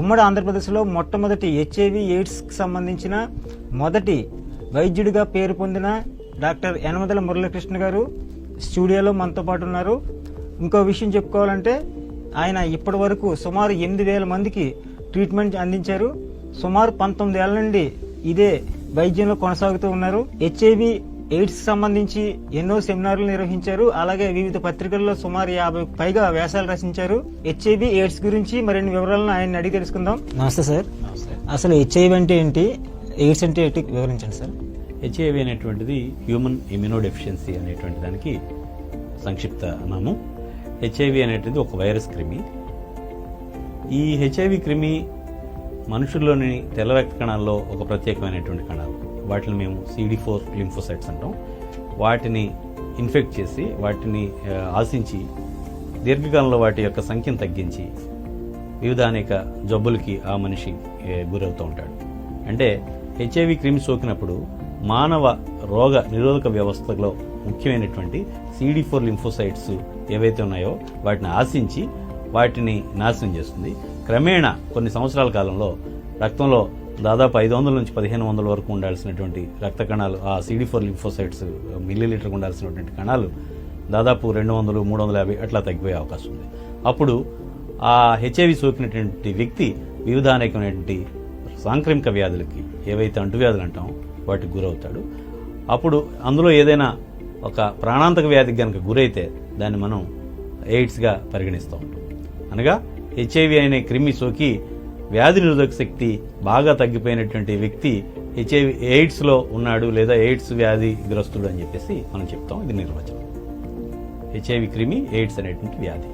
ఉమ్మడి ఆంధ్రప్రదేశ్లో మొట్టమొదటి హెచ్ఐవి ఎయిడ్స్కి సంబంధించిన మొదటి వైద్యుడిగా పేరు పొందిన డాక్టర్ యనమదల మురళీకృష్ణ గారు స్టూడియోలో మనతో పాటు ఉన్నారు. ఇంకో విషయం చెప్పుకోవాలంటే ఆయన ఇప్పటి వరకు సుమారు ఎనిమిది వేల మందికి ట్రీట్మెంట్ అందించారు. సుమారు పంతొమ్మిది ఏళ్ళ నుండి ఇదే వైద్యంలో కొనసాగుతూ ఉన్నారు. హెచ్ఐవి ఎయిడ్స్ సంబంధించి ఎన్నో సెమినార్లు నిర్వహించారు. అలాగే వివిధ పత్రికల్లో సుమారు యాభై పైగా వ్యాసాలు రచించారు. హెచ్ఐవి ఎయిడ్స్ గురించి మరిన్ని వివరాలను ఆయన అడిగి తెలుసుకుందాం. నమస్తే సార్. అసలు హెచ్ఐవి అంటే ఏంటి? ఎయిడ్స్ అంటే ఏంటి? వివరించండి సార్. హెచ్ఐవి అనేటువంటిది హ్యూమన్ ఇమ్యూనో డెఫిషియన్సీ అనేటువంటి దానికి సంక్షిప్త నామం. హెచ్ఐవి అనేటువంటిది ఒక వైరస్ క్రిమి. ఈ హెచ్ఐవి క్రిమి మనుషుల్లోని తెల్ల రక్త కణాల్లో ఒక ప్రత్యేకమైనటువంటి కణాలు. వాటిని మేము సిడి ఫోర్ లింఫోసైట్స్ అంటాం. వాటిని ఇన్ఫెక్ట్ చేసి వాటిని ఆశించి దీర్ఘకాలంలో వాటి యొక్క సంఖ్యను తగ్గించి వివిధ అనేక జబ్బులకి ఆ మనిషి గురవుతూ ఉంటాడు. అంటే హెచ్ఐవి క్రిమి సోకినప్పుడు మానవ రోగ నిరోధక వ్యవస్థలో ముఖ్యమైనటువంటి సిడి ఫోర్ లింఫోసైట్స్ ఏవైతే ఉన్నాయో వాటిని ఆశించి వాటిని నాశనం చేస్తుంది. క్రమేణా కొన్ని సంవత్సరాల కాలంలో రక్తంలో దాదాపు ఐదు వందల నుంచి పదిహేను వందల వరకు ఉండాల్సినటువంటి రక్త కణాలు ఆ సిడి ఫోర్ లింఫోసైట్స్ మిల్లీ లీటర్కి ఉండాల్సినటువంటి కణాలు దాదాపు రెండు వందలు మూడు వందల యాభై అట్లా తగ్గిపోయే అవకాశం ఉంది. అప్పుడు ఆ హెచ్ఐవి సోకినటువంటి వ్యక్తి వివిధ అనేకమైనటువంటి సాంక్రమిక వ్యాధులకి ఏవైతే అంటువ్యాధులు అంటామో వాటికి గురవుతాడు. అప్పుడు అందులో ఏదైనా ఒక ప్రాణాంతక వ్యాధికి కనుక గురైతే దాన్ని మనం ఎయిడ్స్గా పరిగణిస్తూ ఉంటాం. అనగా హెచ్ఐవి అనే క్రిమి సోకి వ్యాధి నిరోధక శక్తి బాగా తగ్గిపోయినటువంటి వ్యక్తి హెచ్ఐవి ఎయిడ్స్లో ఉన్నాడు లేదా ఎయిడ్స్ వ్యాధి గ్రస్తుడు అని చెప్పేసి మనం చెప్తాం. ఇది నిర్వచనం. హెచ్ఐవి క్రిమి ఎయిడ్స్ అనేటువంటి వ్యాధి.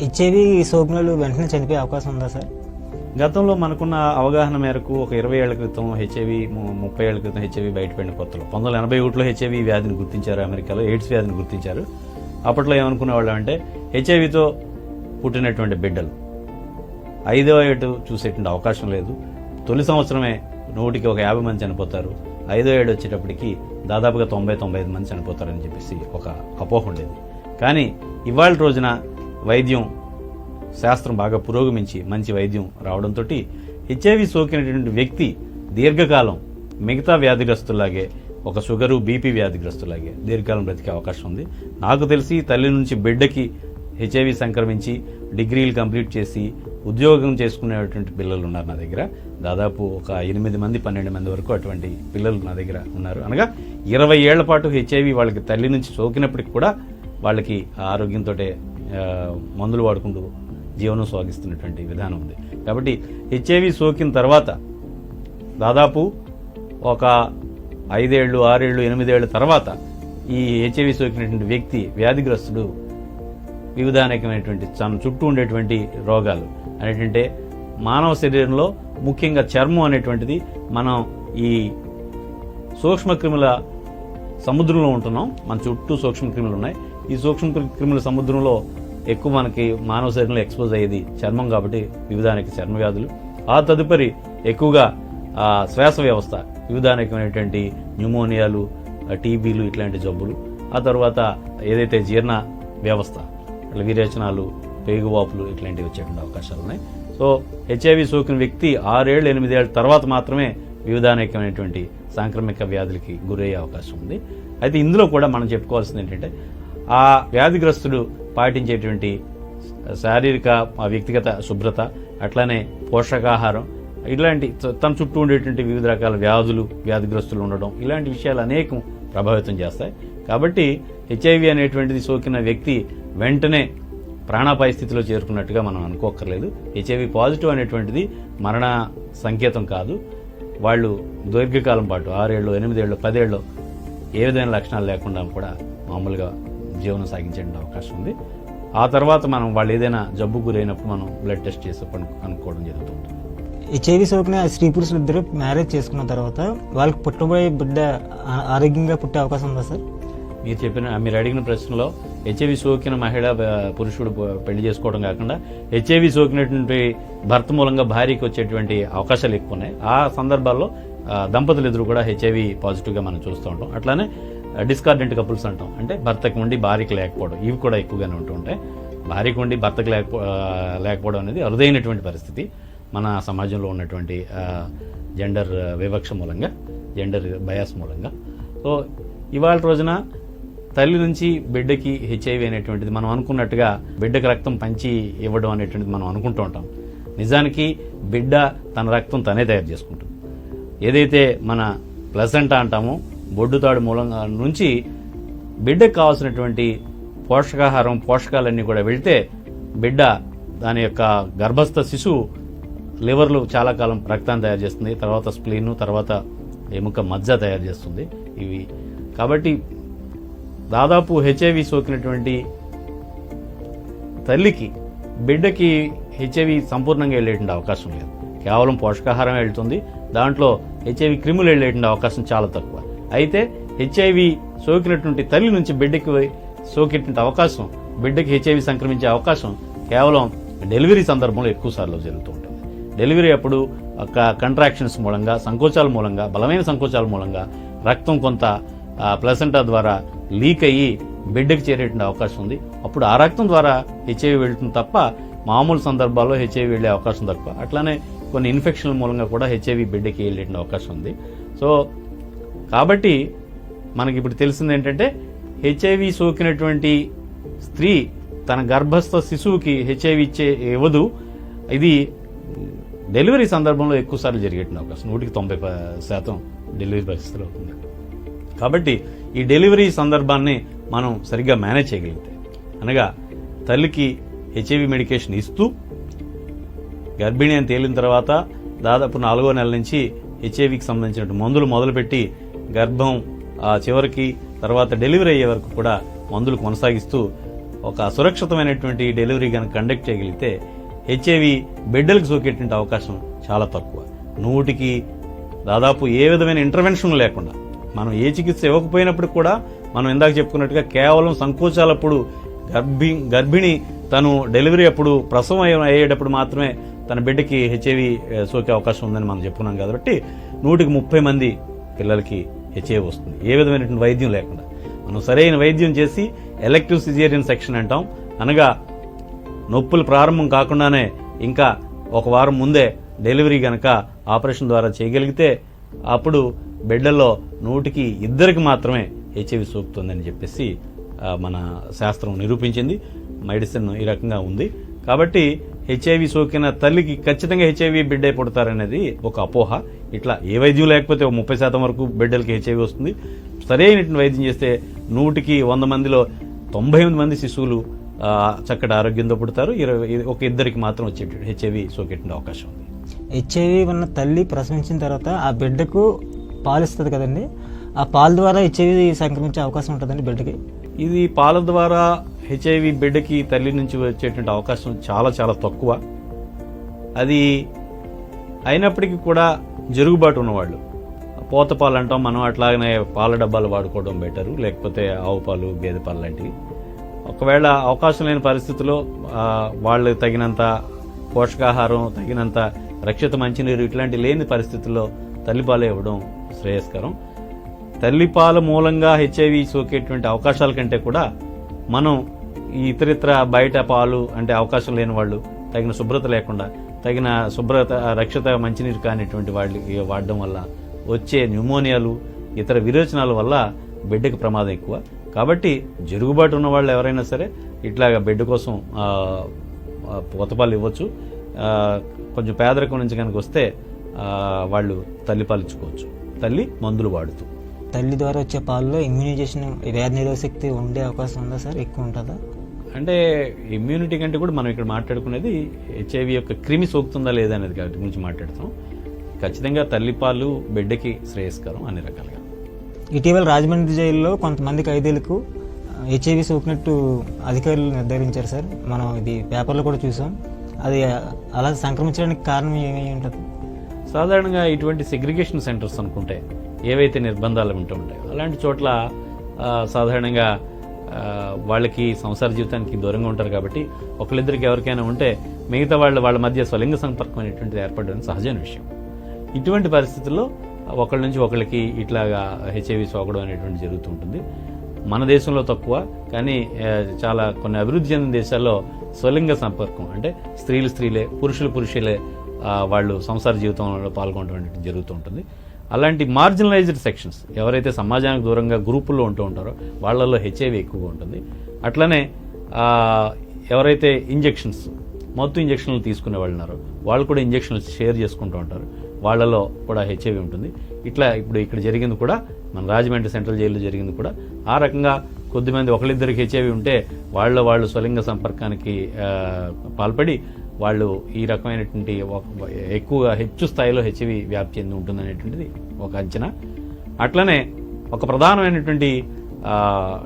హెచ్ఐవి సోకినలు వెంటనే చనిపోయే అవకాశం ఉందా సార్? గతంలో మనకున్న అవగాహన మేరకు ఒక ఇరవై ఏళ్ళ క్రితం హెచ్ఐవి ముప్పై ఏళ్ళ క్రితం హెచ్ఐవి బయటపడిన కొత్తలో పంతొమ్మిది వందల ఎనభై ఒకటిలో హెచ్ఐవి వ్యాధిని గుర్తించారు అమెరికాలో ఎయిడ్స్ వ్యాధిని గుర్తించారు. అప్పట్లో ఏమనుకునేవాళ్ళు అంటే హెచ్ఐవితో పుట్టినటువంటి బిడ్డలు. ఐదో ఏడు చూసేటువంటి అవకాశం లేదు. తొలి సంవత్సరమే నూటికి ఒక యాభై మంది చనిపోతారు. ఐదో ఏడు వచ్చేటప్పటికి దాదాపుగా తొంభై తొంభై ఐదు మంది చనిపోతారని చెప్పేసి ఒక అపోహ ఉండేది. కానీ ఇవాళ రోజున వైద్యం శాస్త్రం బాగా పురోగమించి మంచి వైద్యం రావడంతో హెచ్ఐవి సోకినటువంటి వ్యక్తి దీర్ఘకాలం మిగతా వ్యాధిగ్రస్తులాగే ఒక షుగరు బీపీ వ్యాధిగ్రస్తులాగే దీర్ఘకాలం బ్రతికే అవకాశం ఉంది. నాకు తెలిసి తల్లి నుంచి బిడ్డకి హెచ్ఐవి సంక్రమించి డిగ్రీలు కంప్లీట్ చేసి ఉద్యోగం చేసుకునేటువంటి పిల్లలు ఉన్నారు నా దగ్గర. దాదాపు ఒక ఎనిమిది మంది పన్నెండు మంది వరకు అటువంటి పిల్లలు నా దగ్గర ఉన్నారు. అనగా ఇరవై ఏళ్ళ పాటు హెచ్ఐవి వాళ్ళకి తల్లి నుంచి సోకినప్పటికి కూడా వాళ్ళకి ఆ ఆరోగ్యంతో మందులు వాడుకుంటూ జీవనం సాగిస్తున్నటువంటి విధానం ఉంది. కాబట్టి హెచ్ఐవి సోకిన తర్వాత దాదాపు ఒక ఐదేళ్ళు ఆరేళ్ళు ఎనిమిదేళ్ళ తర్వాత ఈ హెచ్ఐవి సోకినటువంటి వ్యక్తి వ్యాధిగ్రస్తుడు వివిధానకమైనటువంటి తన చుట్టూ ఉండేటువంటి రోగాలు అనేటంటే మానవ శరీరంలో ముఖ్యంగా చర్మం అనేటువంటిది మనం ఈ సూక్ష్మక్రిముల సముద్రంలో ఉంటున్నాం. మన చుట్టూ సూక్ష్మక్రిములు ఉన్నాయి. ఈ సూక్ష్మ క్రిముల సముద్రంలో ఎక్కువ మనకి మానవ శరీరంలో ఎక్స్పోజ్ అయ్యేది చర్మం కాబట్టి వివిధ చర్మ వ్యాధులు. ఆ తదుపరి ఎక్కువగా శ్వాస వ్యవస్థ. వివిధానికమైనటువంటి న్యూమోనియాలు టీబీలు ఇట్లాంటి జబ్బులు. ఆ తర్వాత ఏదైతే జీర్ణ వ్యవస్థ విరేచనాలు పేగువాపులు ఇట్లాంటివి వచ్చేటువంటి అవకాశాలు ఉన్నాయి. సో హెచ్ఐవి సోకిన వ్యక్తి ఆరేళ్ళు ఎనిమిదేళ్ళ తర్వాత మాత్రమే వివిధానేకమైనటువంటి సాంక్రమిక వ్యాధులకి గురయ్యే అవకాశం ఉంది. అయితే ఇందులో కూడా మనం చెప్పుకోవాల్సింది ఏంటంటే ఆ వ్యాధిగ్రస్తుడు పాటించేటువంటి శారీరక వ్యక్తిగత శుభ్రత అట్లానే పోషకాహారం ఇలాంటి తన చుట్టూ ఉండేటువంటి వివిధ రకాల వ్యాధులు వ్యాధిగ్రస్తులు ఉండడం ఇలాంటి విషయాలు అనేకం ప్రభావితం చేస్తాయి. కాబట్టి హెచ్ఐవి అనేటువంటిది సోకిన వ్యక్తి వెంటనే ప్రాణాపాయ స్థితిలో చేరుకున్నట్టుగా మనం అనుకోక్కర్లేదు. హెచ్ఐవి పాజిటివ్ అనేటువంటిది మరణ సంకేతం కాదు. వాళ్ళు దీర్ఘకాలం పాటు ఆరేళ్ళు ఎనిమిదేళ్ళు పదేళ్ళు ఏ విధమైన లక్షణాలు లేకుండా కూడా మామూలుగా జీవనం సాగించే అవకాశం ఉంది. ఆ తర్వాత మనం వాళ్ళు ఏదైనా జబ్బు గురైనప్పుడు మనం బ్లడ్ టెస్ట్ చేసి కనుక్కోవడం జరుగుతుంది. హెచ్ఐవి సోకిన స్త్రీ పురుషులు ఇద్దరు మ్యారేజ్ చేసుకున్న తర్వాత వాళ్ళకి పుట్టబోయే బిడ్డ ఆరోగ్యంగా పుట్టే అవకాశం ఉందా సార్? మీరు చెప్పిన మీరు అడిగిన ప్రశ్నలో హెచ్ఐవి సోకిన మహిళ పురుషుడు పెళ్ళి చేసుకోవడం కాకుండా హెచ్ఐవి సోకినటువంటి భర్త మూలంగా భార్యకి వచ్చేటువంటి అవకాశాలు ఎక్కువ ఉన్నాయి ఆ సందర్భాల్లో దంపతులు ఎదురు కూడా హెచ్ఐవి పాజిటివ్గా మనం చూస్తూ ఉంటాం. అట్లానే డిస్కార్డెంట్ కపుల్స్ అంటాం. అంటే భర్తకు ఉండి భార్యకి లేకపోవడం ఇవి కూడా ఎక్కువగానే ఉంటూ ఉంటాయి. భార్యకు ఉండి భర్తకు లేకపో లేకపోవడం అనేది అరుదైనటువంటి పరిస్థితి మన సమాజంలో ఉన్నటువంటి జెండర్ వివక్ష మూలంగా జెండర్ బయాస్ మూలంగా. సో ఇవాళ రోజున తల్లి నుంచి బిడ్డకి హెచ్ఐవి అనేటువంటిది మనం అనుకున్నట్టుగా బిడ్డకి రక్తం పంచి ఇవ్వడం అనేటువంటిది మనం అనుకుంటూ ఉంటాం. నిజానికి బిడ్డ తన రక్తం తనే తయారు చేసుకుంటుంది. ఏదైతే మన ప్లసెంటా అంటామో బొడ్డుతాడు మూలంగా నుంచి బిడ్డకు కావాల్సినటువంటి పోషకాహారం పోషకాలన్నీ కూడా వెళితే బిడ్డ దాని యొక్క గర్భస్థ శిశువు లివర్లు చాలా కాలం రక్తాన్ని తయారు చేస్తుంది. తర్వాత స్ప్లీన్ తర్వాత ఎముక మజ్జ తయారు చేస్తుంది. ఇవి. కాబట్టి దాదాపు హెచ్ఐవి సోకినటువంటి తల్లికి బిడ్డకి హెచ్ఐవి సంపూర్ణంగా వెళ్ళేటువంటి అవకాశం లేదు. కేవలం పోషకాహారం వెళ్తుంది. దాంట్లో హెచ్ఐవి క్రిములు వెళ్ళేటువంటి అవకాశం చాలా తక్కువ. అయితే హెచ్ఐవి సోకినటువంటి తల్లి నుంచి బిడ్డకి సోకేటువంటి అవకాశం బిడ్డకి హెచ్ఐవి సంక్రమించే అవకాశం కేవలం డెలివరీ సందర్భంలో ఎక్కువ సార్లు జరుగుతూ ఉంటుంది. డెలివరీ అప్పుడు ఒక కంట్రాక్షన్స్ మూలంగా సంకోచాల మూలంగా బలమైన సంకోచాల మూలంగా రక్తం కొంత ప్లసెంటా ద్వారా లీక్ అయ్యి బిడ్డకి చేరేటువంటి అవకాశం ఉంది. అప్పుడు ఆ రక్తం ద్వారా హెచ్ఐవి వెళ్తుంది తప్ప మామూలు సందర్భాల్లో హెచ్ఐవి వెళ్ళే అవకాశం తక్కువ. అట్లానే కొన్ని ఇన్ఫెక్షన్ల మూలంగా కూడా హెచ్ఐవి బిడ్డకి వెళ్ళేటువంటి అవకాశం ఉంది. సో కాబట్టి మనకి ఇప్పుడు తెలిసింది ఏంటంటే హెచ్ఐవి సోకినటువంటి స్త్రీ తన గర్భస్థ శిశువుకి హెచ్ఐవి ఇచ్చే ఇవ్వదు. ఇది డెలివరీ సందర్భంలో ఎక్కువసార్లు జరిగేటువంటి అవకాశం. నూటికి తొంభై శాతం డెలివరీ పరిస్థితులు అవుతుంది. కాబట్టి ఈ డెలివరీ సందర్భాన్ని మనం సరిగ్గా మేనేజ్ చేయగలిగితే. అనగా తల్లికి హెచ్ఐవి మెడికేషన్ ఇస్తూ గర్భిణి అని తేలిన తర్వాత దాదాపు నాలుగో నెల నుంచి హెచ్ఐవికి సంబంధించిన మందులు మొదలుపెట్టి గర్భం ఆ చివరికి తర్వాత డెలివరీ అయ్యే వరకు కూడా మందులు కొనసాగిస్తూ ఒక సురక్షితమైనటువంటి డెలివరీ కనుక కండక్ట్ చేయగలిగితే హెచ్ఐవి బిడ్డలకు సోకేటువంటి అవకాశం చాలా తక్కువ. నూటికి దాదాపు ఏ విధమైన ఇంటర్వెన్షన్ లేకుండా మనం ఏ చికిత్స ఇవ్వకపోయినప్పుడు కూడా మనం ఇందాక చెప్పుకున్నట్టుగా కేవలం సంకోచాలప్పుడు గర్భి గర్భిణి తను డెలివరీ అప్పుడు ప్రసవం అయ్యేటప్పుడు మాత్రమే తన బిడ్డకి హెచ్ఐవి సోకే అవకాశం ఉందని మనం చెప్పుకున్నాం కాబట్టి నూటికి ముప్పై మంది పిల్లలకి హెచ్ఐవి వస్తుంది. ఏ విధమైనటువంటి వైద్యం లేకుండా. మనం సరైన వైద్యం చేసి ఎలక్టివ్ సిజేరియన్ సెక్షన్ అంటాం. అనగా నొప్పులు ప్రారంభం కాకుండానే ఇంకా ఒక వారం ముందే డెలివరీ గనక ఆపరేషన్ ద్వారా చేయగలిగితే అప్పుడు బిడ్డల్లో నూటికి ఇద్దరికి మాత్రమే హెచ్ఐవి సోకుతుందని చెప్పేసి మన శాస్త్రం నిరూపించింది. మెడిసిన్ ఈ రకంగా ఉంది. కాబట్టి హెచ్ఐవి సోకిన తల్లికి ఖచ్చితంగా హెచ్ఐవి బిడ్డే పుడతారనేది ఒక అపోహ. ఇట్లా ఏ వైద్యం లేకపోతే ఒక ముప్పై శాతం వరకు బిడ్డలకి హెచ్ఐవి వస్తుంది. సరైనటువంటి వైద్యం చేస్తే నూటికి వంద మందిలో తొంభై ఎనిమిది మంది శిశువులు చక్కటి ఆరోగ్యంతో పుడతారు. ఇరవై ఒక ఇద్దరికి మాత్రం వచ్చే హెచ్ఐవి సోకేట అవకాశం ఉంది. హెచ్ఐవి ఉన్న తల్లి ప్రసవించిన తర్వాత ఆ బిడ్డకు పాలు ఇస్తుంది కదండి. ఆ పాల ద్వారా హెచ్ఐవి సంక్రమించే అవకాశం ఉంటుందండి బిడ్డకి ఇది పాల ద్వారా హెచ్ఐవి బిడ్డకి తల్లి నుంచి వచ్చేటువంటి అవకాశం చాలా చాలా తక్కువ. అది అయినప్పటికీ కూడా జరుగుబాటు ఉన్నవాళ్ళు. పోత పాలు అంటాం మనం అట్లాగనే పాల డబ్బాలు వాడుకోవడం బెటరు లేకపోతే ఆవు పాలు గేదె పాలు లాంటివి. ఒకవేళ అవకాశం లేని పరిస్థితుల్లో వాళ్ళు తగినంత పోషకాహారం తగినంత రక్షిత మంచినీరు ఇట్లాంటి లేని పరిస్థితుల్లో తల్లిపాలు ఇవ్వడం శ్రేయస్కరం. తల్లిపాల మూలంగా హెచ్ఐవి సోకేటువంటి అవకాశాల కంటే కూడా మనం ఈ ఇతరితర బయట పాలు అంటే అవకాశం లేని వాళ్ళు తగిన శుభ్రత లేకుండా తగిన శుభ్రత రక్షిత మంచినీరు కానిటువంటి వాళ్ళకి వాడడం వల్ల వచ్చే న్యూమోనియాలు ఇతర విరోచనాల వల్ల బిడ్డకి ప్రమాదం ఎక్కువ. కాబట్టి జరుగుబాటు ఉన్న వాళ్ళు ఎవరైనా సరే ఇట్లాగా బిడ్డ కోసం పూతపాలు ఇవ్వచ్చు. కొంచెం పేదరికం నుంచి కనుక వస్తే వాళ్ళు తల్లిపాలు ఇచ్చుకోవచ్చు. తల్లి మందులు వాడుతూ. తల్లి ద్వారా వచ్చే పాలలో ఇమ్యూనైజేషన్ వ్యాధి నిరోధక శక్తి ఉండే అవకాశం ఉందా సార్? ఎక్కువ ఉంటుందా? అంటే ఇమ్యూనిటీ కంటే కూడా మనం ఇక్కడ మాట్లాడుకునేది హెచ్ఐవి యొక్క క్రిమి సోకుతుందా లేదా అనేది గురించి మాట్లాడుతాం. ఖచ్చితంగా తల్లిపాలు బిడ్డకి శ్రేయస్కరం అన్ని రకాలుగా. ఇటీవల రాజమండ్రి జైల్లో కొంతమంది ఖైదీలకు హెచ్ఐవి సోకినట్టు అధికారులు నిర్ధారించారు సార్. మనం ఇది పేపర్లో కూడా చూసాం. అది అలా సంక్రమించడానికి కారణం ఏమై ఉంటుంది? సాధారణంగా ఇటువంటి సెగ్రిగేషన్ సెంటర్స్ అనుకుంటే ఏవైతే నిర్బంధాలు ఉంటూ ఉంటాయో అలాంటి చోట్ల సాధారణంగా వాళ్ళకి సంసార జీవితానికి దూరంగా ఉంటారు కాబట్టి ఒకళ్ళిద్దరికి ఎవరికైనా ఉంటే మిగతా వాళ్ళ వాళ్ళ మధ్య స్వలింగ సంపర్కం అనేటువంటిది ఏర్పడడం సహజమైన విషయం. ఇటువంటి పరిస్థితుల్లో ఒకళ్ళ నుంచి ఒకళ్ళకి ఇట్లాగా హెచ్ఐవి సోకడం అనేటువంటి జరుగుతూ ఉంటుంది. మన దేశంలో తక్కువ కానీ చాలా కొన్ని అభివృద్ధి చెందిన దేశాల్లో స్వలింగ సంపర్కం అంటే స్త్రీలు స్త్రీలే పురుషులు పురుషులే వాళ్ళు సంసార జీవితంలో పాల్గొనడం జరుగుతూ ఉంటుంది. అలాంటి మార్జినలైజ్డ్ సెక్షన్స్ ఎవరైతే సమాజానికి దూరంగా గ్రూపుల్లో ఉంటూ ఉంటారో వాళ్ళల్లో హెచ్ఐవి ఎక్కువగా ఉంటుంది. అట్లనే ఎవరైతే ఇంజెక్షన్స్ మత్తు ఇంజక్షన్లు తీసుకునే వాళ్ళు ఉన్నారో వాళ్ళు కూడా ఇంజక్షన్లు షేర్ చేసుకుంటూ ఉంటారు. వాళ్ళలో కూడా హెచ్ఐవి ఉంటుంది. ఇట్లా ఇప్పుడు ఇక్కడ జరిగింది కూడా మన రాజమండ్రి సెంట్రల్ జైల్లో జరిగింది కూడా ఆ రకంగా కొద్దిమంది ఒకరిద్దరికి హెచ్ఐవి ఉంటే వాళ్ళ వాళ్ళు స్వలింగ సంపర్కానికి పాల్పడి వాళ్ళు ఈ రకమైనటువంటి ఒక- ఎక్కువగా హెచ్చు స్థాయిలో హెచ్ఐవి వ్యాప్తి చెంది ఉంటుందనేటువంటిది ఒక అంచనా. అట్లనే ఒక ప్రధానమైనటువంటి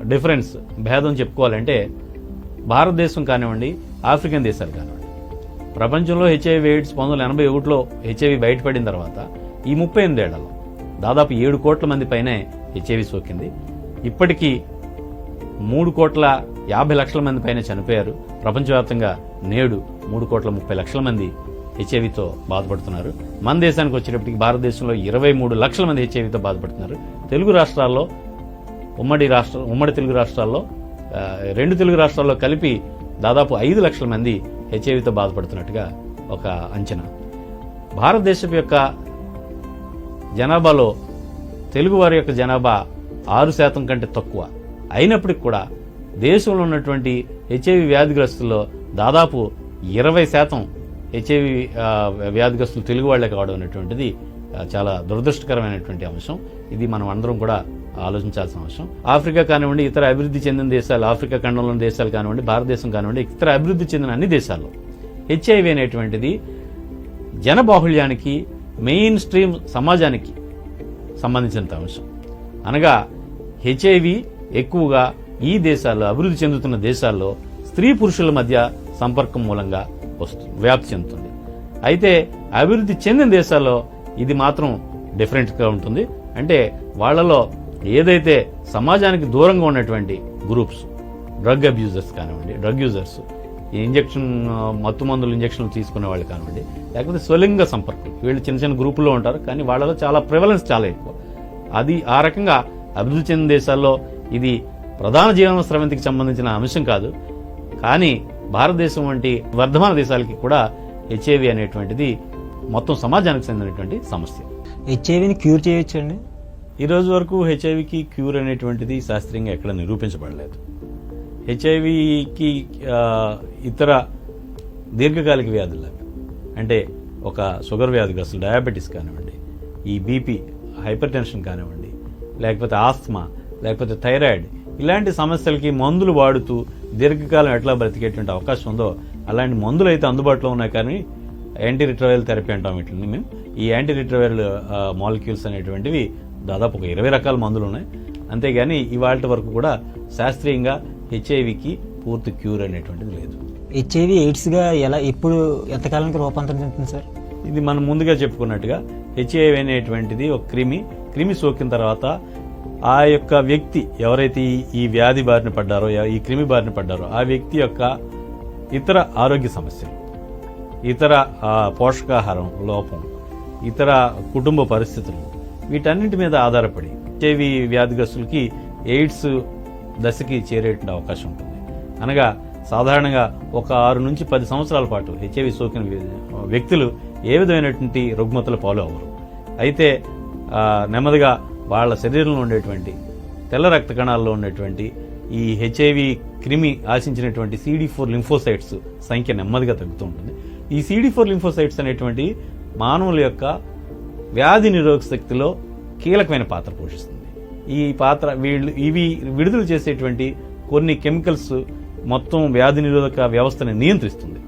డిఫరెన్స్ భేదం చెప్పుకోవాలంటే భారతదేశం కానివ్వండి ఆఫ్రికన్ దేశాలు కానివ్వండి. ప్రపంచంలో హెచ్ఐవి ఎయిడ్స్ పంతొమ్మిది వందల ఎనభై ఒకటిలో హెచ్ఐవి బయటపడిన తర్వాత ఈ ముప్పై ఎనిమిదేళ్ళలో దాదాపు ఏడు కోట్ల మంది పైనే హెచ్ఐవి సోకింది. ఇప్పటికీ మూడు కోట్ల యాభై లక్షల మంది పైన చనిపోయారు. ప్రపంచవ్యాప్తంగా నేడు మూడు కోట్ల ముప్పై లక్షల మంది హెచ్ఐవితో బాధపడుతున్నారు. మన దేశానికి వచ్చేటప్పటికి భారతదేశంలో ఇరవై మూడు లక్షల మంది హెచ్ఐవితో బాధపడుతున్నారు. తెలుగు రాష్ట్రాల్లో ఉమ్మడి రాష్ట్ర ఉమ్మడి తెలుగు రాష్ట్రాల్లో రెండు తెలుగు రాష్ట్రాల్లో కలిపి దాదాపు ఐదు లక్షల మంది హెచ్ఐవితో బాధపడుతున్నట్టుగా ఒక అంచనా. భారతదేశం యొక్క జనాభాలో తెలుగు వారి యొక్క జనాభా ఆరు శాతం కంటే తక్కువ అయినప్పటికి కూడా దేశంలో ఉన్నటువంటి హెచ్ఐవి వ్యాధిగ్రస్తుల్లో దాదాపు ఇరవై శాతం హెచ్ఐవి వ్యాధిగ్రస్తులు తెలుగు వాళ్ళే కావడం అనేటువంటిది చాలా దురదృష్టకరమైనటువంటి అంశం. ఇది మనం అందరం కూడా ఆలోచించాల్సిన అవసరం ఆఫ్రికా కానివ్వండి ఇతర అభివృద్ధి చెందిన దేశాలు ఆఫ్రికా ఖండంలోని దేశాలు కానివ్వండి భారతదేశం కానివ్వండి ఇతర అభివృద్ధి చెందిన అన్ని దేశాల్లో హెచ్ఐవి అనేటువంటిది జనబాహుళ్యానికి మెయిన్ స్ట్రీమ్ సమాజానికి సంబంధించినంత అంశం. అనగా హెచ్ఐవి ఎక్కువగా ఈ దేశాల్లో అభివృద్ధి చెందుతున్న దేశాల్లో స్త్రీ పురుషుల మధ్య సంపర్కం మూలంగా వస్తుంది వ్యాప్తి చెందుతుంది. అయితే అభివృద్ధి చెందిన దేశాల్లో ఇది మాత్రం డిఫరెంట్గా ఉంటుంది. అంటే వాళ్ళలో ఏదైతే సమాజానికి దూరంగా ఉన్నటువంటి గ్రూప్స్ డ్రగ్ అబ్యూజర్స్ కానివ్వండి డ్రగ్ యూజర్స్ ఈ ఇంజక్షన్ మత్తు మందులు ఇంజక్షన్లు తీసుకునే వాళ్ళు కానివ్వండి లేకపోతే స్వలింగ సంపర్కం వీళ్ళు చిన్న చిన్న గ్రూపుల్లో ఉంటారు కానీ వాళ్ళలో చాలా ప్రివలెన్స్ చాలా ఎక్కువ. అది ఆ రకంగా అభివృద్ధి చెందిన దేశాల్లో ఇది ప్రధాన జీవన స్రవంతికి సంబంధించిన అంశం కాదు. కానీ భారతదేశం వంటి వర్ధమాన దేశాలకి కూడా హెచ్ఐవి అనేటువంటిది మొత్తం సమాజానికి చెందినటువంటి సమస్య. హెచ్ఐవిని క్యూర్ చేయొచ్చండి? ఈ రోజు వరకు హెచ్ఐవికి క్యూర్ అనేటువంటిది శాస్త్రీయంగా ఎక్కడ నిరూపించబడలేదు. హెచ్ఐవికి ఇతర దీర్ఘకాలిక వ్యాధులాగా అంటే ఒక షుగర్ వ్యాధిగ్రస్తులు డయాబెటీస్ కానివ్వండి ఈ బీపీ హైపర్ టెన్షన్ కానివ్వండి లేకపోతే ఆస్మా లేకపోతే థైరాయిడ్ ఇలాంటి సమస్యలకి మందులు వాడుతూ దీర్ఘకాలం ఎట్లా బ్రతికేటువంటి అవకాశం ఉందో అలాంటి మందులు అయితే అందుబాటులో ఉన్నాయి కానీ యాంటీ రిట్రవైల్ థెరపీ అంటాం వీటిని మేము. ఈ యాంటీ రిట్రవైల్ మాలిక్యూల్స్ అనేటువంటివి దాదాపు ఒక ఇరవై రకాల మందులు ఉన్నాయి. అంతేగాని ఇవాళ వరకు కూడా శాస్త్రీయంగా హెచ్ఐవికి పూర్తి క్యూర్ అనేటువంటిది లేదు. హెచ్ఐవి ఎయిడ్స్గా ఎలా ఎప్పుడు ఎంతకాలానికి రూపాంతరం చెందుతుంది సార్? ఇది మనం ముందుగా చెప్పుకున్నట్టుగా హెచ్ఐవి అనేటువంటిది ఒక క్రిమి. క్రిమి సోకిన తర్వాత ఆ యొక్క వ్యక్తి ఎవరైతే ఈ- వ్యాధి బారిన పడ్డారో ఈ క్రిమి బారిన పడ్డారో ఆ వ్యక్తి యొక్క ఇతర ఆరోగ్య సమస్యలు ఇతర పోషకాహారం లోపం ఇతర కుటుంబ పరిస్థితులు వీటన్నింటి మీద ఆధారపడి హెచ్ఐవి వ్యాధిగ్రస్తులకి ఎయిడ్స్ దశకి చేరేటువంటి అవకాశం ఉంటుంది. అనగా సాధారణంగా ఒక ఆరు నుంచి పది సంవత్సరాల పాటు హెచ్ఐవి సోకిన వ్యక్తులు ఏ విధమైనటువంటి రుగ్మతలు పాలు అవ్వరు. అయితే నెమ్మదిగా వాళ్ళ శరీరంలో ఉండేటువంటి తెల్ల రక్త కణాల్లో ఉన్నటువంటి ఈ హెచ్ఐవి క్రిమి ఆశించినటువంటి సిడి ఫోర్ లింఫోసైట్స్ సంఖ్య నెమ్మదిగా తగ్గుతూ ఉంటుంది. ఈ సిడి ఫోర్ లింఫోసైట్స్ అనేటువంటి మానవుల యొక్క వ్యాధి నిరోధక శక్తిలో కీలకమైన పాత్ర పోషిస్తుంది. ఈ పాత్ర వీళ్ళు ఇవి విడుదల చేసేటువంటి కొన్ని కెమికల్స్ మొత్తం వ్యాధి నిరోధక వ్యవస్థని నియంత్రిస్తుంది.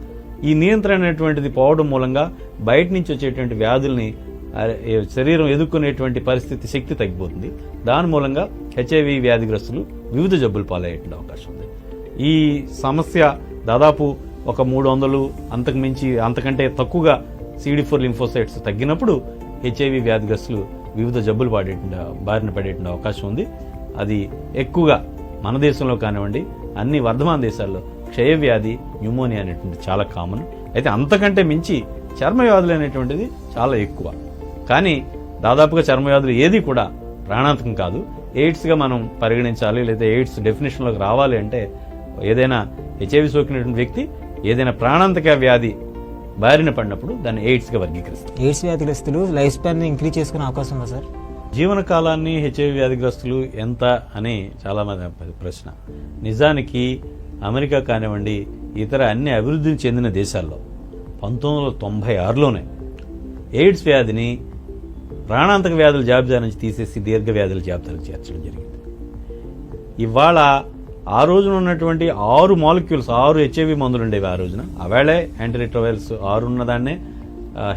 ఈ నియంత్రణ అనేటువంటిది పోవడం మూలంగా బయట నుంచి వచ్చేటువంటి వ్యాధుల్ని శరీరం ఎదుర్కొనేటువంటి పరిస్థితి శక్తి తగ్గిపోతుంది. దాని మూలంగా హెచ్ఐవి వ్యాధిగ్రస్తులు వివిధ జబ్బులు పాలయ్యేటువంటి అవకాశం ఉంది. ఈ సమస్య దాదాపు ఒక మూడు వందలు అంతకు మించి అంతకంటే తక్కువగా సిడి ఫోర్ లింఫోసైట్స్ తగ్గినప్పుడు హెచ్ఐవి వ్యాధిగ్రస్తులు వివిధ జబ్బులు పడే బారిన పడేటువంటి అవకాశం ఉంది. అది ఎక్కువగా మన దేశంలో కానివ్వండి అన్ని వర్ధమాన దేశాల్లో క్షయవ్యాధి న్యూమోనియా అనేటువంటి చాలా కామన్. అయితే అంతకంటే మించి చర్మ వ్యాధులు అనేటువంటిది చాలా ఎక్కువ. కానీ దాదాపుగా చర్మ వ్యాధులు ఏది కూడా ప్రాణాంతకం కాదు. ఎయిడ్స్గా మనం పరిగణించాలి లేదా ఎయిడ్స్ డెఫినేషన్లోకి రావాలి అంటే ఏదైనా హెచ్ఐవి సోకినటువంటి వ్యక్తి ఏదైనా ప్రాణాంతక వ్యాధి బారిన పడినప్పుడు దాన్ని ఎయిడ్స్గా వర్గీకరిస్తారు. ఎయిడ్స్ వ్యాధిగ్రస్తులు లైఫ్ స్పాన్ ఇంక్రీజ్ చేసుకునే అవకాశం ఉందా సార్? జీవనకాలాన్ని హెచ్ఐవి వ్యాధిగ్రస్తులు ఎంత అని చాలా మంది ప్రశ్న. నిజానికి అమెరికా కానివ్వండి ఇతర అన్ని అభివృద్ధి చెందిన దేశాల్లో పంతొమ్మిది వందల తొంభై ఆరులోనే ఎయిడ్స్ వ్యాధిని ప్రాణాంతక వ్యాధుల జాబితా నుంచి తీసేసి దీర్ఘ వ్యాధుల జాబితాలకు చేర్చడం జరిగింది. ఇవాళ ఆ రోజున ఉన్నటువంటి ఆరు మాలిక్యూల్స్ ఆరు హెచ్ఐవి మందులు ఉండేవి ఆ రోజున. అవేళే యాంటీరిట్రోవైల్స్ ఆరు ఉన్నదాన్నే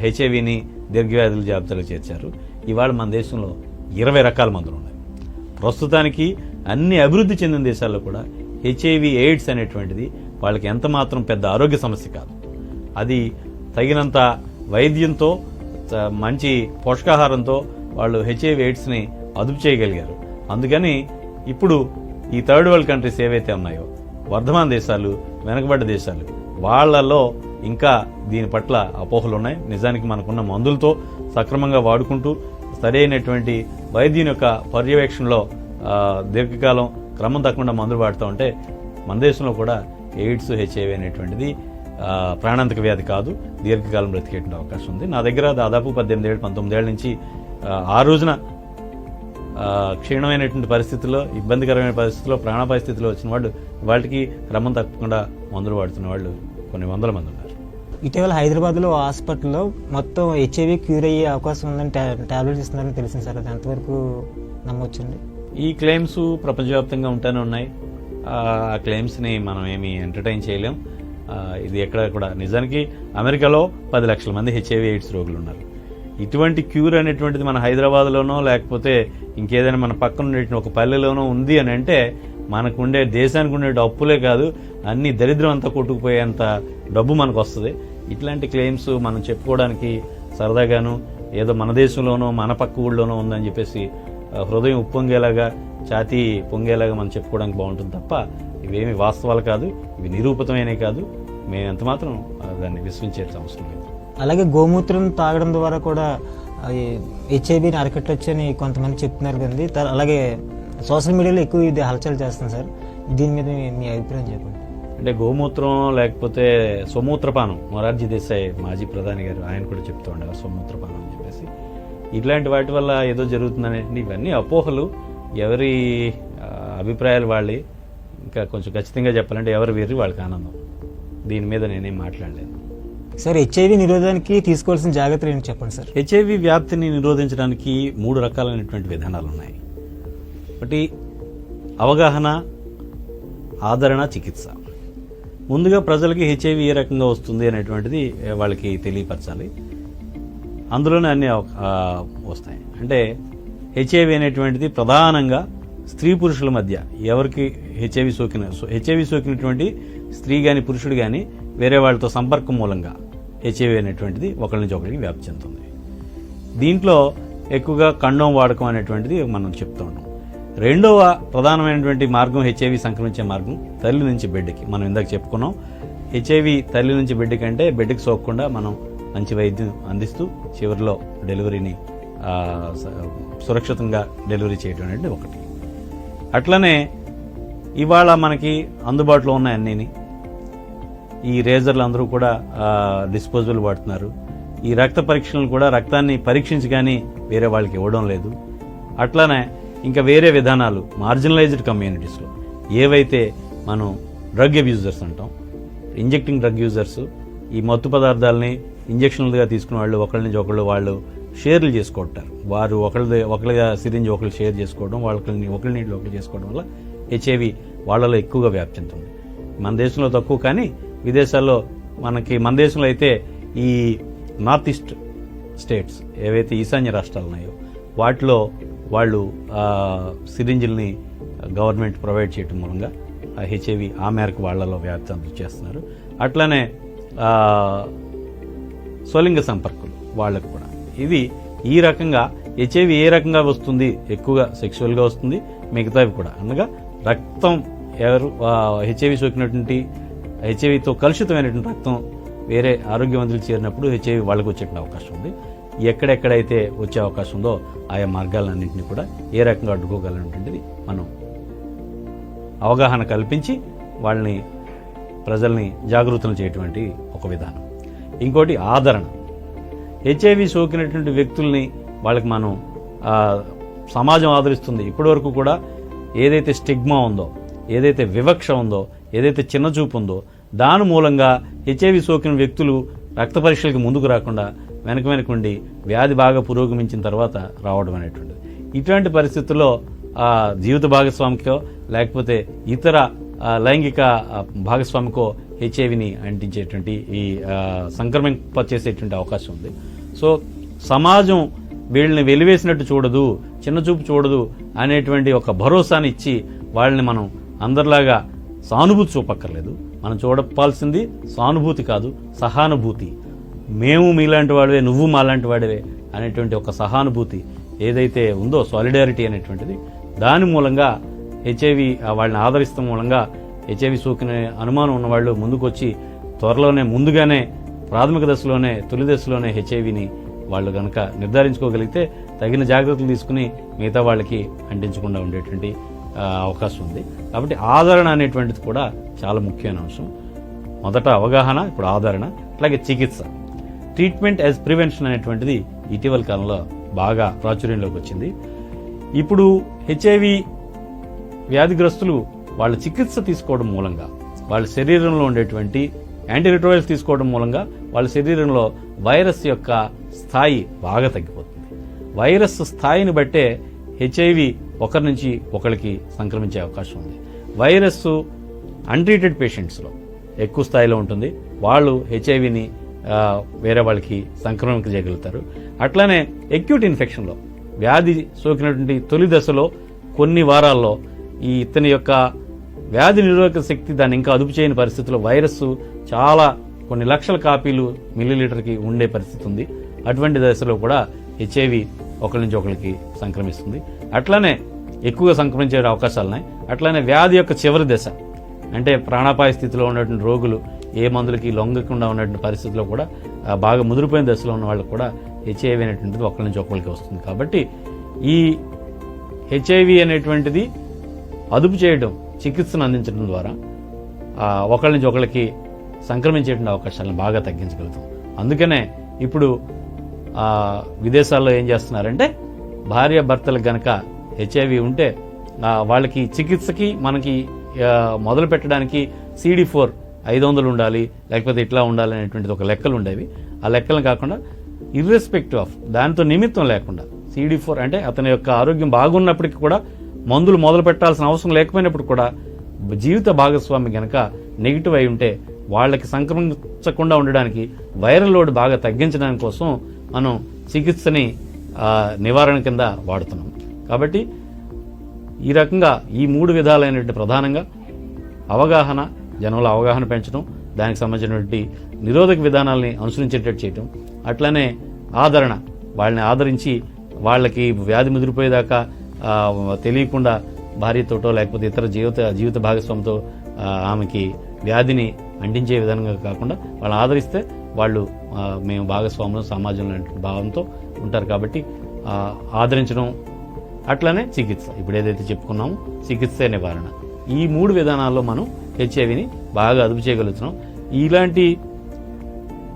హెచ్ఐవిని దీర్ఘవ్యాధుల జాబితాలో చేర్చారు. ఇవాళ మన దేశంలో ఇరవై రకాల మందులు ఉన్నాయి. ప్రస్తుతానికి అన్ని అభివృద్ధి చెందిన దేశాల్లో కూడా హెచ్ఐవి ఎయిడ్స్ అనేటువంటిది వాళ్ళకి ఎంత మాత్రం పెద్ద ఆరోగ్య సమస్య కాదు. అది తగినంత వైద్యంతో మంచి పోషకాహారంతో వాళ్ళు హెచ్ఐవి ఎయిడ్స్ని అదుపు చేయగలిగారు. అందుకని ఇప్పుడు ఈ థర్డ్ వరల్డ్ కంట్రీస్ ఏవైతే ఉన్నాయో వర్ధమాన దేశాలు వెనకబడ్డ దేశాలు వాళ్ళలో ఇంకా దీని పట్ల అపోహలు ఉన్నాయి. నిజానికి మనకున్న మందులతో సక్రమంగా వాడుకుంటూ సరైనటువంటి వైద్యుని యొక్క పర్యవేక్షణలో దీర్ఘకాలం క్రమం తప్పకుండా మందులు వాడుతూ ఉంటే మన దేశంలో కూడా ఎయిడ్స్ హెచ్ఐవి అనేటువంటిది ప్రాణాంతక వ్యాధి కాదు దీర్ఘకాలం బ్రతికేటువంటి అవకాశం ఉంది. నా దగ్గర దాదాపు పద్దెనిమిది ఏళ్ళు పంతొమ్మిది ఏళ్ళ నుంచి ఆ, రోజున క్షీణమైనటువంటి పరిస్థితుల్లో ఇబ్బందికరమైన పరిస్థితుల్లో ప్రాణ పరిస్థితిలో వచ్చిన వాళ్ళు వాటికి క్రమం తప్పకుండా మందులు వాడుతున్న వాళ్ళు కొన్ని వందల మంది ఉన్నారు. ఇటీవల హైదరాబాద్లో హాస్పిటల్లో మొత్తం హెచ్ఐవి క్యూర్ అయ్యే అవకాశం ఉందని టాబ్లెట్స్ ఇస్తున్నారని తెలిసింది సార్. అది ఎంతవరకు నమ్మొచ్చండి? ఈ క్లెయిమ్స్ ప్రపంచవ్యాప్తంగా ఉంటానే ఉన్నాయి. ఆ క్లెయిమ్స్ని మనం ఏమీ ఎంటర్టైన్ చేయలేం. ఇది ఎక్కడ కూడా. నిజానికి అమెరికాలో పది లక్షల మంది హెచ్ఐవి ఎయిడ్స్ రోగులు ఉన్నారు ఇటువంటి క్యూర్ అనేటువంటిది మన హైదరాబాద్లోనో లేకపోతే ఇంకేదైనా మన పక్కన ఉండేటువంటి ఒక పల్లెలోనో ఉంది అని అంటే మనకు ఉండే దేశానికి ఉండే అప్పులే కాదు అన్ని దరిద్రం అంతా కొట్టుకుపోయేంత డబ్బు మనకు వస్తుంది ఇట్లాంటి క్లెయిమ్స్ మనం చెప్పుకోవడానికి సరదాగాను ఏదో మన దేశంలోనో మన పక్క ఊళ్ళోనో ఉందని చెప్పేసి హృదయం ఉప్పొంగేలాగా ఛాతీ పొంగేలాగా మనం చెప్పుకోవడానికి బాగుంటుంది తప్ప ఇవేమి వాస్తవాలు కాదు ఇవి నిరూపితమైనవి కాదు. మేము ఎంత మాత్రం దాన్ని విశ్వసించే అవసరం లేదు. అలాగే గోమూత్రం తాగడం ద్వారా కూడా హెచ్ఐవిని అరికట్టొచ్చని కొంతమంది చెప్తున్నారు కదండి. అలాగే సోషల్ మీడియాలో ఎక్కువ ఇది హల్చల్ చేస్తుంది సార్. దీని మీద మీ- అభిప్రాయం చెప్పండి. అంటే గోమూత్రం లేకపోతే సొమూత్రపానం మొరార్జీ దేశాయ్ మాజీ ప్రధాని గారు ఆయన కూడా చెప్తూ ఉండేవారు సొమూత్రపానం అని చెప్పేసి. ఇట్లాంటి వాటి వల్ల ఏదో జరుగుతుందనే ఇవన్నీ అపోహలు. ఎవరి అభిప్రాయాలు వాళ్ళి. ఇంకా కొంచెం ఖచ్చితంగా చెప్పాలంటే ఎవరి వేరు వాళ్ళకి ఆనందం. దీని మీద నేనేం మాట్లాడలేదు. సార్ హెచ్ఐవి నిరోధానికి తీసుకోవాల్సిన జాగ్రత్తలు ఏంటి చెప్పండి సార్? హెచ్ఐవి వ్యాప్తిని నిరోధించడానికి మూడు రకాలైనటువంటి విధానాలు ఉన్నాయి ఒకటి అవగాహన ఆదరణ చికిత్స. ముందుగా ప్రజలకి హెచ్ఐవి ఏ రకంగా వస్తుంది అనేటువంటిది వాళ్ళకి తెలియపరచాలి. అందులోనే అన్ని వస్తాయి. అంటే హెచ్ఐవి అనేటువంటిది ప్రధానంగా స్త్రీ పురుషుల మధ్య ఎవరికి హెచ్ఐవి సోకిన హెచ్ఐవి సోకినటువంటి స్త్రీ కానీ పురుషుడు కానీ వేరే వాళ్ళతో సంపర్కం మూలంగా హెచ్ఐవి అనేటువంటిది ఒకరి నుంచి ఒకరికి వ్యాప్తి చెందుతుంది. దీంట్లో ఎక్కువగా కండోం వాడకం అనేటువంటిది మనం చెప్తూ ఉంటాం రెండవ ప్రధానమైనటువంటి మార్గం హెచ్ఐవి సంక్రమించే మార్గం తల్లి నుంచి బిడ్డకి. మనం ఇందాక చెప్పుకున్నాం హెచ్ఐవి తల్లి నుంచి బిడ్డకి అంటే బిడ్డకి సోకకుండా మనం మంచి వైద్యం అందిస్తూ చివరిలో డెలివరీని స- సురక్షితంగా డెలివరీ చేయడం అనేది ఒకటి. అట్లనే ఇవాళ మనకి అందుబాటులో ఉన్న అన్నీని ఈ రేజర్లు అందరూ కూడా డిస్పోజబుల్ వాడుతున్నారు. ఈ రక్త పరీక్షలను కూడా రక్తాన్ని పరీక్షించి కానీ వేరే వాళ్ళకి ఇవ్వడం లేదు. అట్లానే ఇంకా వేరే విధానాలు మార్జినలైజ్డ్ కమ్యూనిటీస్లో ఏవైతే మనం డ్రగ్ అబ్యూజర్స్ అంటాం ఇంజెక్టింగ్ డ్రగ్ యూజర్స్ ఈ మత్తు పదార్థాలని ఇంజక్షన్లుగా తీసుకున్న వాళ్ళు ఒకళ్ళ నుంచి ఒకళ్ళు వాళ్ళు షేర్లు చేసుకుంటారు వారు ఒకళ్ళ ఒకళ్ళగా సిరించి ఒకళ్ళు షేర్ చేసుకోవడం వాళ్ళని ఒకళ్ళ నీళ్ళు ఒకళ్ళు చేసుకోవడం వల్ల హెచ్ఐవి వాళ్ళలో ఎక్కువగా వ్యాప్తి చెందుతుంది. మన దేశంలో తక్కువ కానీ విదేశాల్లో మనకి మన దేశంలో అయితే ఈ నార్త్ ఈస్ట్ స్టేట్స్ ఏవైతే ఈశాన్య రాష్ట్రాలు ఉన్నాయో వాటిలో వాళ్ళు సిరింజిల్ని గవర్నమెంట్ ప్రొవైడ్ చేయడం మూలంగా హెచ్ఐవి ఆ మేరకు వాళ్ళలో వ్యాప్తి చేస్తున్నారు. అట్లానే స్వలింగ సంపర్కులు వాళ్ళకు కూడా. ఇది ఈ రకంగా హెచ్ఐవి ఏ రకంగా వస్తుంది ఎక్కువగా సెక్షువల్గా వస్తుంది మిగతావి కూడా. అనగా రక్తం ఎవరు హెచ్ఐవి సోకినటువంటి హెచ్ఐవితో కలుషితమైనటువంటి రక్తం వేరే ఆరోగ్యవంతులు చేరినప్పుడు హెచ్ఐవి వాళ్ళకు వచ్చేటువంటి అవకాశం ఉంది. ఎక్కడెక్కడైతే వచ్చే అవకాశం ఉందో ఆయా మార్గాలన్నింటినీ కూడా ఏ రకంగా అడ్డుకోగలనేటువంటిది మనం అవగాహన కల్పించి వాళ్ళని ప్రజల్ని జాగృతం చేయటువంటి ఒక విధానం. ఇంకోటి ఆదరణ. హెచ్ఐవి సోకినటువంటి వ్యక్తుల్ని వాళ్ళకి మనం సమాజం ఆదరిస్తుంది. ఇప్పటివరకు కూడా ఏదైతే స్టిగ్మా ఉందో ఏదైతే వివక్ష ఉందో ఏదైతే చిన్న చూపు ఉందో దాని మూలంగా హెచ్ఐవి సోకిన వ్యక్తులు రక్త పరీక్షలకు ముందుకు రాకుండా వెనక వెనకుండి వ్యాధి బాగా పురోగమించిన తర్వాత రావడం అనేటువంటిది. ఇటువంటి పరిస్థితుల్లో జీవిత భాగస్వామికో లేకపోతే ఇతర లైంగిక భాగస్వామికో హెచ్ఐవిని అంటించేటువంటి ఈ సంక్రమింప చేసేటువంటి అవకాశం ఉంది. సో సమాజం వీళ్ళని వెలివేసినట్టు చూడదు చిన్న చూపు చూడదు అనేటువంటి ఒక భరోసాని ఇచ్చి వాళ్ళని మనం అందరిలాగా సానుభూతి చూపక్కర్లేదు. మనం చూడపాల్సింది సానుభూతి కాదు సహానుభూతి. మేము మీలాంటి వాడివే నువ్వు మాలాంటి వాడివే అనేటువంటి ఒక సహానుభూతి ఏదైతే ఉందో సాలిడారిటీ అనేటువంటిది దాని మూలంగా హెచ్ఐవి వాళ్ళని ఆదరిస్తాం మూలంగా హెచ్ఐవి సోకిన అనుమానం ఉన్నవాళ్ళు ముందుకొచ్చి త్వరలోనే ముందుగానే ప్రాథమిక దశలోనే తొలి దశలోనే హెచ్ఐవిని వాళ్ళు కనుక నిర్ధారించుకోగలిగితే తగిన జాగ్రత్తలు తీసుకుని మిగతా వాళ్ళకి అంటించకుండా ఉండేటువంటి అవకాశం ఉంది. కాబట్టి ఆదరణ అనేటువంటిది కూడా చాలా ముఖ్యమైన అంశం. మొదట అవగాహన ఇప్పుడు ఆదరణ అలాగే చికిత్స. ట్రీట్మెంట్ యాజ్ ప్రివెన్షన్ అనేటువంటిది ఇటీవల కాలంలో బాగా ప్రాచుర్యంలోకి వచ్చింది. ఇప్పుడు హెచ్ఐవి వ్యాధిగ్రస్తులు వాళ్ళ చికిత్స తీసుకోవడం మూలంగా వాళ్ళ శరీరంలో ఉండేటువంటి యాంటీరిట్రోవైల్స్ తీసుకోవడం మూలంగా వాళ్ళ శరీరంలో వైరస్ యొక్క స్థాయి బాగా తగ్గిపోతుంది. వైరస్ స్థాయిని బట్టే హెచ్ఐవి ఒకరి నుంచి ఒకరికి సంక్రమించే అవకాశం ఉంది. వైరస్ అన్ట్రీటెడ్ పేషెంట్స్లో ఎక్కువ స్థాయిలో ఉంటుంది. వాళ్ళు హెచ్ఐవిని వేరే వాళ్ళకి సంక్రమించగలుగుతారు అట్లానే ఎక్యూట్ ఇన్ఫెక్షన్లో వ్యాధి సోకినటువంటి తొలి దశలో కొన్ని వారాల్లో ఈ ఇతని యొక్క వ్యాధి నిరోధక శక్తి దాన్ని ఇంకా అదుపు చేయని పరిస్థితిలో వైరస్ చాలా కొన్ని లక్షల కాపీలు మిల్లీలీటర్కి ఉండే పరిస్థితి ఉంది. అటువంటి దశలో కూడా హెచ్ఐవి ఒకరి నుంచి ఒకరికి సంక్రమిస్తుంది. అట్లానే ఎక్కువగా సంక్రమించే అవకాశాలు ఉన్నాయి అట్లానే వ్యాధి యొక్క చివరి దశ అంటే ప్రాణాపాయ స్థితిలో ఉన్నటువంటి రోగులు ఏ మందులకి లొంగకుండా ఉన్నటువంటి పరిస్థితిలో కూడా బాగా ముదిరిపోయిన దశలో ఉన్న వాళ్ళకి కూడా హెచ్ఐవి అనేటువంటిది ఒకరి నుంచి ఒకరికి వస్తుంది. కాబట్టి ఈ హెచ్ఐవి అనేటువంటిది అదుపు చేయడం చికిత్సను అందించడం ద్వారా ఒకరి ఒకళ్ళ నుంచి ఒకరికి సంక్రమించేటువంటి అవకాశాలను బాగా తగ్గించగలుగుతాం. అందుకనే ఇప్పుడు విదేశాల్లో ఏం చేస్తున్నారంటే భార్య భర్తలకు గనక హెచ్ఐవి ఉంటే వాళ్ళకి చికిత్సకి మనకి మొదలు పెట్టడానికి సిడి ఫోర్ ఐదు వందలు ఉండాలి లేకపోతే ఇట్లా ఉండాలి అనేటువంటిది ఒక లెక్కలు ఉండేవి. ఆ లెక్కలను కాకుండా ఇర్రెస్పెక్టివ్ ఆఫ్ దాంతో నిమిత్తం లేకుండా సిడి ఫోర్ అంటే అతని యొక్క ఆరోగ్యం బాగున్నప్పటికీ కూడా మందులు మొదలు పెట్టాల్సిన అవసరం లేకపోయినప్పుడు కూడా జీవిత భాగస్వామి గనక నెగిటివ్ అయి ఉంటే వాళ్ళకి సంక్రమించకుండా ఉండడానికి వైరల్ లోడ్ బాగా తగ్గించడానికి కోసం మనం చికిత్సని నివారణ కింద వాడుతున్నాం. కాబట్టి ఈ రకంగా ఈ మూడు విధాలైనటువంటి ప్రధానంగా అవగాహన జనంలో అవగాహన పెంచడం దానికి సంబంధించినటువంటి నిరోధక విధానాల్ని అనుసరించేటట్టు చేయటం అట్లనే ఆదరణ వాళ్ళని ఆదరించి వాళ్ళకి వ్యాధి ముదిరిపోయేదాకా తెలియకుండా భార్యతోటో లేకపోతే ఇతర జీవిత జీవిత భాగస్వామితో ఆమెకి వ్యాధిని అంటించే విధంగా కాకుండా వాళ్ళని ఆదరిస్తే వాళ్ళు మేము భాగస్వాములు సమాజంలో భావంతో ఉంటారు కాబట్టి ఆదరించడం అట్లనే చికిత్స. ఇప్పుడు ఏదైతే చెప్పుకున్నామో చికిత్స నివారణ. ఈ మూడు విధానాల్లో మనం హెచ్ఐవిని బాగా అదుపు చేయగలుగుతున్నాం. ఇలాంటి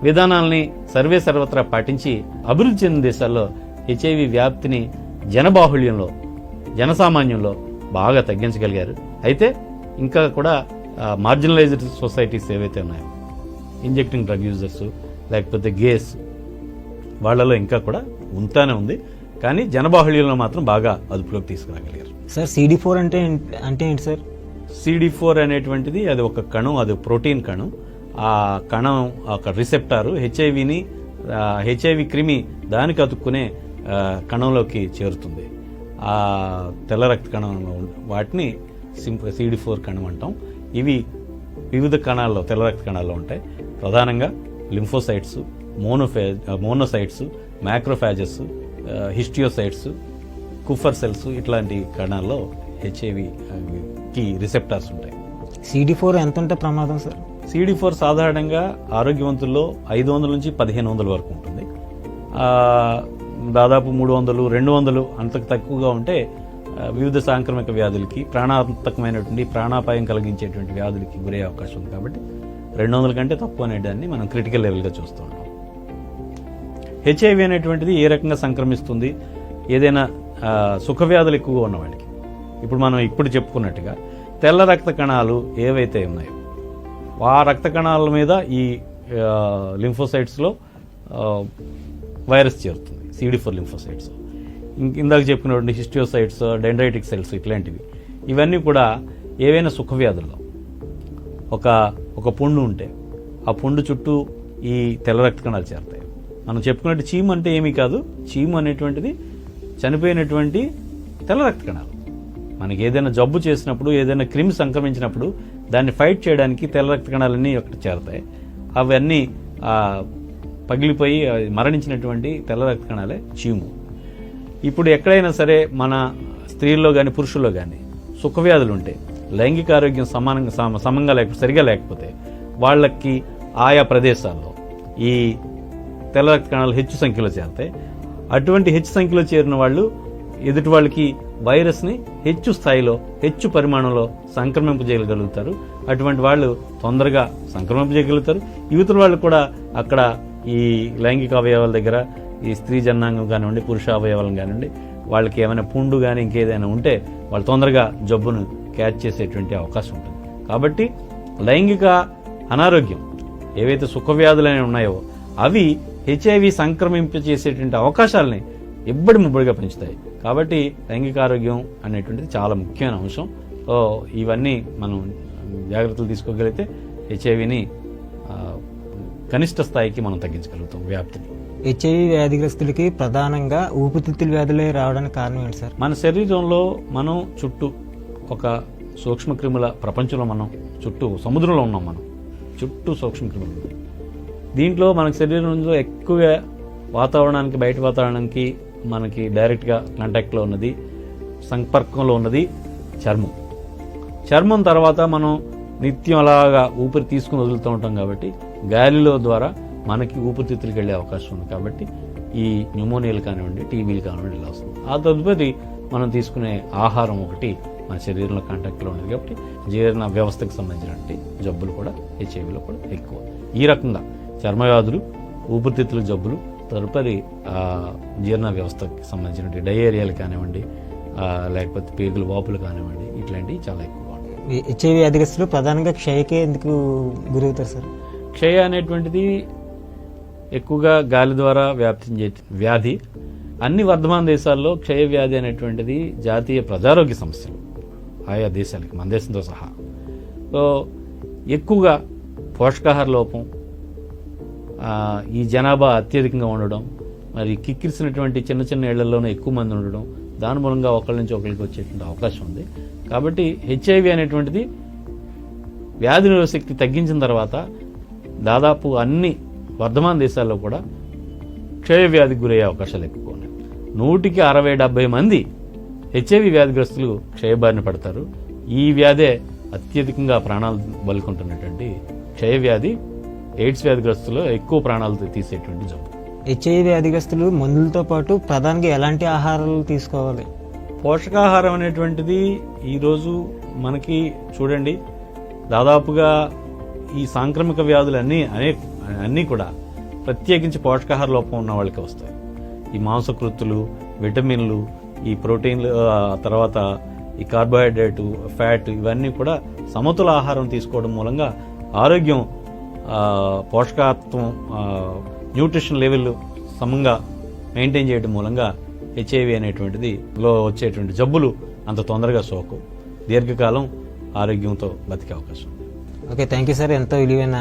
విధానాల్ని సర్వే సర్వత్రా పాటించి అభివృద్ధి చెందిన దేశాల్లో హెచ్ఐవి వ్యాప్తిని జనబాహుళ్యంలో జనసామాన్యంలో బాగా తగ్గించగలిగారు. అయితే ఇంకా కూడా మార్జినలైజ్డ్ సొసైటీస్ ఏవైతే ఉన్నాయో ఇంజెక్టింగ్ డ్రగ్ యూజర్స్ లేకపోతే గేస్ వాళ్ళలో ఇంకా కూడా ఉంటానే ఉంది. కానీ జనబాహుళ్యంలో మాత్రం బాగా అదుపులోకి తీసుకురాగలిగారు. సార్ సిడి ఫోర్ అంటే అంటే ఏంటి సార్? సిడి ఫోర్ అనేటువంటిది అది ఒక కణం అది ప్రోటీన్ కణం. ఆ కణం ఒక రిసెప్టారు హెచ్ఐవిని హెచ్ఐవి క్రిమి దానికి అతుక్కునే కణంలోకి చేరుతుంది. ఆ తెల్ల రక్త కణంలో వాటిని సిడి ఫోర్ కణం అంటాం. ఇవి వివిధ కణాల్లో తెల్ల రక్త కణాల్లో ఉంటాయి. ప్రధానంగా lymphocytes మోనోఫే monocytes macrophages histiocytes Kupffer cells ఇట్లాంటి కణాల్లో హెచ్ఐవి కి రిసెప్టార్స్ ఉంటాయి. సిడి ఫోర్ ఎంత ఉంటే ప్రమాదం సార్? సిడి ఫోర్ సాధారణంగా ఆరోగ్యవంతుల్లో ఐదు వందల నుంచి పదిహేను వందల వరకు ఉంటుంది. దాదాపు మూడు వందలు రెండు వందలు అంతకు తక్కువగా ఉంటే వివిధ సాంక్రమిక వ్యాధులకి ప్రాణాంతకమైనటువంటి ప్రాణాపాయం కలిగించేటువంటి వ్యాధులకి గురయ్యే అవకాశం ఉంది కాబట్టి రెండు వందల కంటే తక్కువ అనేదాన్ని మనం క్రిటికల్ లెవెల్గా చూస్తూ ఉంటాం హెచ్ఐవి అనేటువంటిది ఏ రకంగా సంక్రమిస్తుంది? ఏదైనా సుఖవ్యాధులు ఎక్కువగా ఉన్నవాడికి ఇప్పుడు మనం ఇప్పుడు చెప్పుకున్నట్టుగా తెల్ల రక్త కణాలు ఏవైతే ఉన్నాయో ఆ రక్త కణాల మీద ఈ లింఫోసైట్స్లో వైరస్ చేరుతుంది. CD four lymphocytes. ఇందాక చెప్పుకున్నటువంటి హిస్టియోసైట్స్ డెండ్రైటిక్ సెల్స్ ఇట్లాంటివి. ఇవన్నీ కూడా ఏవైనా సుఖవ్యాధుల్లో ఒక ఒక పుండు ఉంటే ఆ పుండు చుట్టూ ఈ తెల్ల రక్త కణాలు చేరతాయి. మనం చెప్పుకున్నట్టు చీము అంటే ఏమీ కాదు. చీము అనేటువంటిది చనిపోయినటువంటి తెల్ల రక్త కణాలు మనకి ఏదైనా జబ్బు చేసినప్పుడు ఏదైనా క్రిమి సంక్రమించినప్పుడు దాన్ని ఫైట్ చేయడానికి తెల్ల రక్త కణాలన్నీ ఒకటి చేరతాయి. అవన్నీ పగిలిపోయి మరణించినటువంటి తెల్ల రక్త కణాలే చీము. ఇప్పుడు ఎక్కడైనా సరే మన స్త్రీల్లో కానీ పురుషుల్లో కానీ సుఖవ్యాధులు ఉంటాయి లైంగిక ఆరోగ్యం సమానంగా సమ- సమంగా లేకపోతే సరిగా లేకపోతే వాళ్ళకి ఆయా ప్రదేశాల్లో ఈ తెల్ల రక్త కణాలు హెచ్చు సంఖ్యలో చేరతాయి అటువంటి హెచ్చు సంఖ్యలో చేరిన వాళ్ళు ఎదుటి వాళ్ళకి వైరస్ని హెచ్చు స్థాయిలో హెచ్చు పరిమాణంలో సంక్రమింపజేయగలుగుతారు. అటువంటి వాళ్ళు తొందరగా సంక్రమింపజేయగలుగుతారు. యువతుల వాళ్ళు కూడా అక్కడ ఈ లైంగిక అవయవాల దగ్గర ఈ స్త్రీ జనాంగం కానివ్వండి పురుష అవయవాలు కానివ్వండి వాళ్ళకి ఏమైనా పుండు కానీ ఇంకేదైనా ఉంటే వాళ్ళు తొందరగా జబ్బును క్యాచ్ చేసేటువంటి అవకాశం ఉంటుంది. కాబట్టి లైంగిక అనారోగ్యం ఏవైతే సుఖవ్యాధులు అనేవి ఉన్నాయో అవి హెచ్ఐవి సంక్రమింపచేసేటువంటి అవకాశాలని ఎబ్బడి ముబ్బడిగా పెంచుతాయి. కాబట్టి లైంగిక ఆరోగ్యం అనేటువంటిది చాలా ముఖ్యమైన అంశం. ఇవన్నీ మనం జాగ్రత్తలు తీసుకోగలిగితే హెచ్ఐవిని కనిష్ట స్థాయికి మనం తగ్గించగలుగుతాం వ్యాప్తిని. హెచ్ఐవి వ్యాధిగ్రస్తులకి ప్రధానంగా ఊపిరితిత్తుల వ్యాధులే రావడానికి కారణం ఏంటి సార్? మన శరీరంలో మనం చుట్టూ ఒక సూక్ష్మక్రిముల ప్రపంచంలో మనం చుట్టూ సముద్రంలో ఉన్నాం మనం. చుట్టూ సూక్ష్మక్రిములు. దీంట్లో మన శరీరంలో ఎక్కువగా వాతావరణానికి బయట వాతావరణానికి మనకి డైరెక్ట్గా కాంటాక్ట్లో ఉన్నది సంపర్కంలో ఉన్నది చర్మం. చర్మం తర్వాత మనం నిత్యం అలాగా ఊపిరి తీసుకుని వదులుతూ ఉంటాం కాబట్టి గాలిలో ద్వారా మనకి ఊపిరితిత్తులకు వెళ్ళే అవకాశం ఉంది కాబట్టి ఈ న్యూమోనియాలు కానివ్వండి టీబీలు కానివ్వండి ఇలా వస్తుంది. ఆ తదుపరి మనం తీసుకునే ఆహారం ఒకటి మన శరీరంలో కాంటాక్ట్లో ఉన్నది కాబట్టి జీర్ణ వ్యవస్థకు సంబంధించినటువంటి జబ్బులు కూడా హెచ్ఐవిలో కూడా ఎక్కువ. ఈ రకంగా చర్మ వ్యాధులు ఊపిరితిత్తుల జబ్బులు తదుపరి జీర్ణ వ్యవస్థకి సంబంధించినటువంటి డయేరియాలు కానివ్వండి లేకపోతే పేగులు వాపులు కానివ్వండి ఇట్లాంటివి చాలా ఎక్కువగా ఉంటాయి. హెచ్ఐవి వ్యాధిగ్రస్తులు ప్రధానంగా క్షయకే ఎందుకు గురవుతారు సార్? క్షయ అనేటువంటిది ఎక్కువగా గాలి ద్వారా వ్యాప్తించే వ్యాధి. అన్ని వర్ధమాన దేశాల్లో క్షయ వ్యాధి అనేటువంటిది జాతీయ ప్రజారోగ్య సమస్యలు ఆయా దేశాలకి మన దేశంతో సహా. సో ఎక్కువగా పోషకాహార లోపం ఈ జనాభా అత్యధికంగా ఉండడం మరి కిక్కిరిసినటువంటి చిన్న చిన్న ఇళ్ళలోనే ఎక్కువ మంది ఉండడం దాని మూలంగా ఒకళ్ళ నుంచి ఒకరికి వచ్చేటువంటి అవకాశం ఉంది. కాబట్టి హెచ్ఐవి అనేటువంటిది వ్యాధి నిరోధశక్తి తగ్గించిన తర్వాత దాదాపు అన్ని వర్ధమాన దేశాల్లో కూడా క్షయ వ్యాధికి గురయ్యే అవకాశాలు ఎక్కువ ఉన్నాయి. నూటికి అరవై డెబ్బై మంది హెచ్ఐవి వ్యాధిగ్రస్తులు క్షయబారిన పడతారు. ఈ వ్యాధే అత్యధికంగా ప్రాణాలు బలుకుంటున్నటువంటి క్షయ వ్యాధి ఎయిడ్స్ వ్యాధిగ్రస్తులు ఎక్కువ ప్రాణాలు తీసేటువంటి జబ్బు. హెచ్ఐవి వ్యాధిగ్రస్తులు మందులతో పాటు ప్రధానంగా ఎలాంటి ఆహారాలు తీసుకోవాలి? పోషకాహారం అనేటువంటిది ఈరోజు మనకి చూడండి దాదాపుగా ఈ సాంక్రమిక వ్యాధులు అన్నీ అనే అన్నీ కూడా ప్రత్యేకించి పోషకాహార లోపం ఉన్న వాళ్ళకి వస్తాయి. ఈ మాంసకృత్తులు విటమిన్లు ఈ ప్రోటీన్లు తర్వాత ఈ కార్బోహైడ్రేట్ ఫ్యాట్ ఇవన్నీ కూడా సమతుల ఆహారం తీసుకోవడం మూలంగా ఆరోగ్యం పోషకాత్వం న్యూట్రిషన్ లెవెల్ సమంగా మెయింటైన్ చేయడం మూలంగా హెచ్ఐవి అనేటువంటిది లో వచ్చేటువంటి జబ్బులు అంత తొందరగా సోకు. దీర్ఘకాలం ఆరోగ్యంతో బతికే అవకాశం ఓకే థ్యాంక్ యూ సార్. ఎంతో విలువైన